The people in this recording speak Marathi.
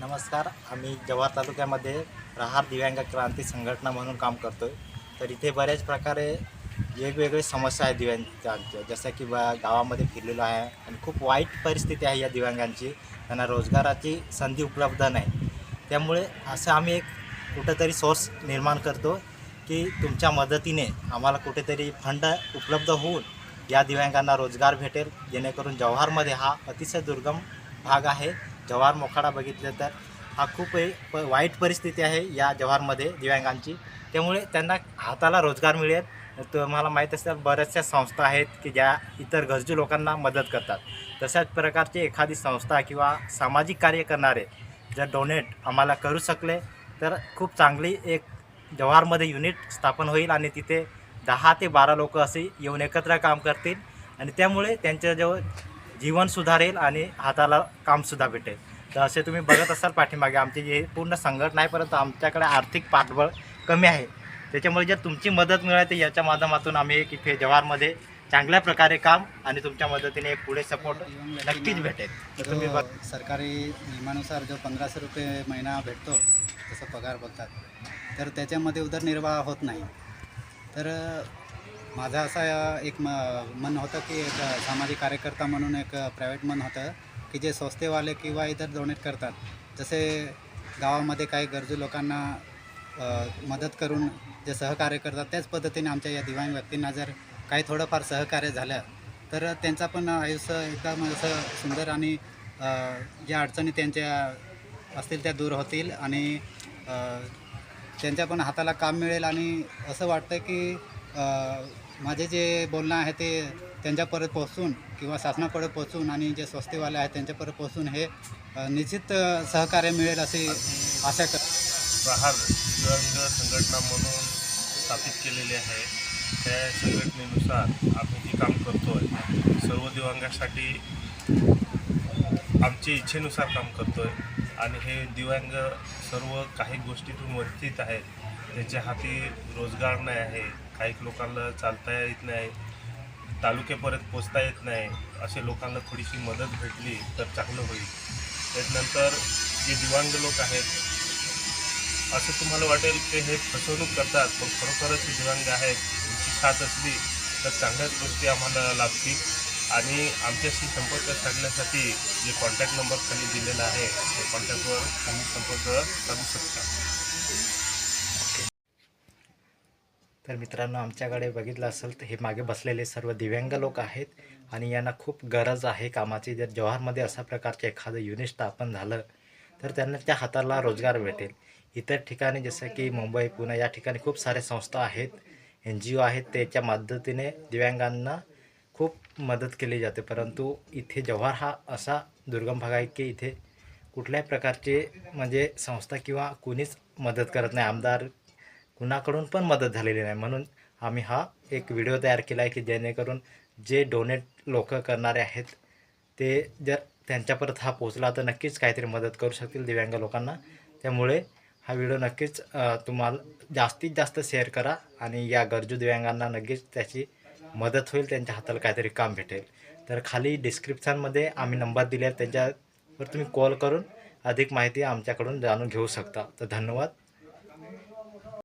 नमस्कार आम्ही जव्हार तालुक्यामध्ये प्रहार दिव्यांग क्रांती संघटना म्हणून काम करतो आहे तर इथे बऱ्याच प्रकारे वेगवेगळे समस्या आहेत दिव्यांगांच्या. जसं की बा गावामध्ये फिरलेलो आहे आणि खूप वाईट परिस्थिती आहे या दिव्यांगांची. त्यांना रोजगाराची संधी उपलब्ध नाही. त्यामुळे असं आम्ही एक कुठंतरी सोर्स निर्माण करतो की तुमच्या मदतीने आम्हाला कुठेतरी फंड उपलब्ध होऊन या दिव्यांगांना रोजगार भेटेल. जेणेकरून जव्हारमध्ये हा अतिशय दुर्गम भाग आहे. जव्हार मोखाडा बघितलं तर हा खूप प वाईट परिस्थिती आहे या जव्हारमध्ये दिव्यांगांची. त्यामुळे त्यांना हाताला रोजगार मिळेल. तुम्हाला माहीत असेल बऱ्याचशा संस्था आहेत की ज्या इतर गरजू लोकांना मदत करतात. तशाच प्रकारची एखादी संस्था किंवा सामाजिक कार्य करणारे जर डोनेट आम्हाला करू शकले तर खूप चांगली एक जव्हारमध्ये युनिट स्थापन होईल आणि तिथे दहा ते बारा लोक असे येऊन एकत्र काम करतील. आणि त्यामुळे त्यांच्याजवळ जीवन सुधारेल आणि हाताला कामसुद्धा भेटेल. तर असे तुम्ही बघत असाल पाठीमागे आमची जी पूर्ण संघटना आहे परंतु आमच्याकडे आर्थिक पाठबळ कमी आहे. त्याच्यामुळे जर तुमची मदत मिळाली तर याच्या माध्यमातून आम्ही एक इथे जव्हारमध्ये चांगल्या प्रकारे काम आणि तुमच्या मदतीने पुढे सपोर्ट नक्कीच भेटेल. तर तुम्ही बघ. सरकारी नियमानुसार जो पंधराशे रुपये महिना भेटतो तसं पगार बघतात. तर त्याच्यामध्ये उदरनिर्वाह होत नाही. तर माझा असा एक म मन होतं की एक सामाजिक कार्यकर्ता म्हणून एक प्रायव्हेट मन होतं की जे स्वस्तेवाले किंवा इतर डोनेट करतात. जसे गावामध्ये काही गरजू लोकांना मदत करून जे सहकार्य करतात त्याच पद्धतीने आमच्या या दिव्यांग व्यक्तींना जर काही थोडंफार सहकार्य झालं तर त्यांचा पण आयुष्य एकदम असं सुंदर आणि ज्या अडचणी त्यांच्या असतील त्या दूर होतील आणि त्यांच्या पण हाताला काम मिळेल आणि असं वाटतं की माझे जे बोलणं आहे ते त्यांच्यापर्यंत पोहोचून किंवा शासनाकडे पोहोचून आणि जे स्वस्तीवाले आहेत त्यांच्यापर्यंत पोहोचून हे निश्चित सहकार्य मिळेल अशी आशा कर प्रहार दिव्यांग संघटना म्हणून स्थापित केलेली आहे. त्या संघटनेनुसार आम्ही जे काम करतो आहे सर्व दिव्यांगासाठी आमच्या इच्छेनुसार काम करतो आहे आणि हे दिव्यांग सर्व काही गोष्टीतून वंचित आहेत. त्याच्या हाती रोजगार नाही आहे. काही लोकांना चालता येत नाही तालुक्यापर्यंत पोचता येत नाही असे लोकांना थोडीशी मदत भेटली तर चांगलं होईल. त्याच्यानंतर जे दिव्यांग लोक आहेत असं तुम्हाला वाटेल की हे फसवणूक करतात पण खरोखरच हे दिव्यांग आहेत तुमची साथ असली तर चांगल्याच गोष्टी आम्हाला लाभतील आणि आमच्याशी संपर्क साधण्यासाठी जे कॉन्टॅक्ट नंबर खाली दिलेला आहे त्या कॉन्टॅक्टवर तुम्ही संपर्क साधू शकता. तर मित्रांनो आमच्याकडे बघितलं असेल तर हे मागे बसलेले सर्व दिव्यांग लोक आहेत आणि यांना खूप गरज आहे कामाची. जर जव्हारमध्ये अशा प्रकारचे एखादं युनिट स्थापन झालं तर त्यांना त्या हाताला रोजगार भेटेल. इतर ठिकाणी जसं की मुंबई पुणे या ठिकाणी खूप साऱ्या संस्था आहेत एन जी ओ आहेत त्याच्या मदतीने दिव्यांगांना खूप मदत केली जाते. परंतु इथे जव्हार हा असा दुर्गम भाग आहे की इथे कुठल्याही प्रकारचे म्हणजे संस्था किंवा कोणीच मदत करत नाही. आमदार कुणाकडून पण मदत झालेली नाही. म्हणून आम्ही हा एक व्हिडिओ तयार केला आहे की जेणेकरून जे डोनेट लोक करणारे आहेत ते जर त्यांच्यापर्यंत हा पोचला तर नक्कीच काहीतरी मदत करू शकतील दिव्यांग लोकांना. त्यामुळे हा व्हिडिओ नक्कीच तुम्हाला जास्तीत जास्त शेअर करा आणि या गरजू दिव्यांगांना नक्कीच त्याची मदत होईल त्यांच्या हाताला काहीतरी काम भेटेल. तर खाली डिस्क्रिप्शनमध्ये आम्ही नंबर दिले आहेत त्यांच्यावर तुम्ही कॉल करून अधिक माहिती आमच्याकडून जाणून घेऊ शकता. तर धन्यवाद.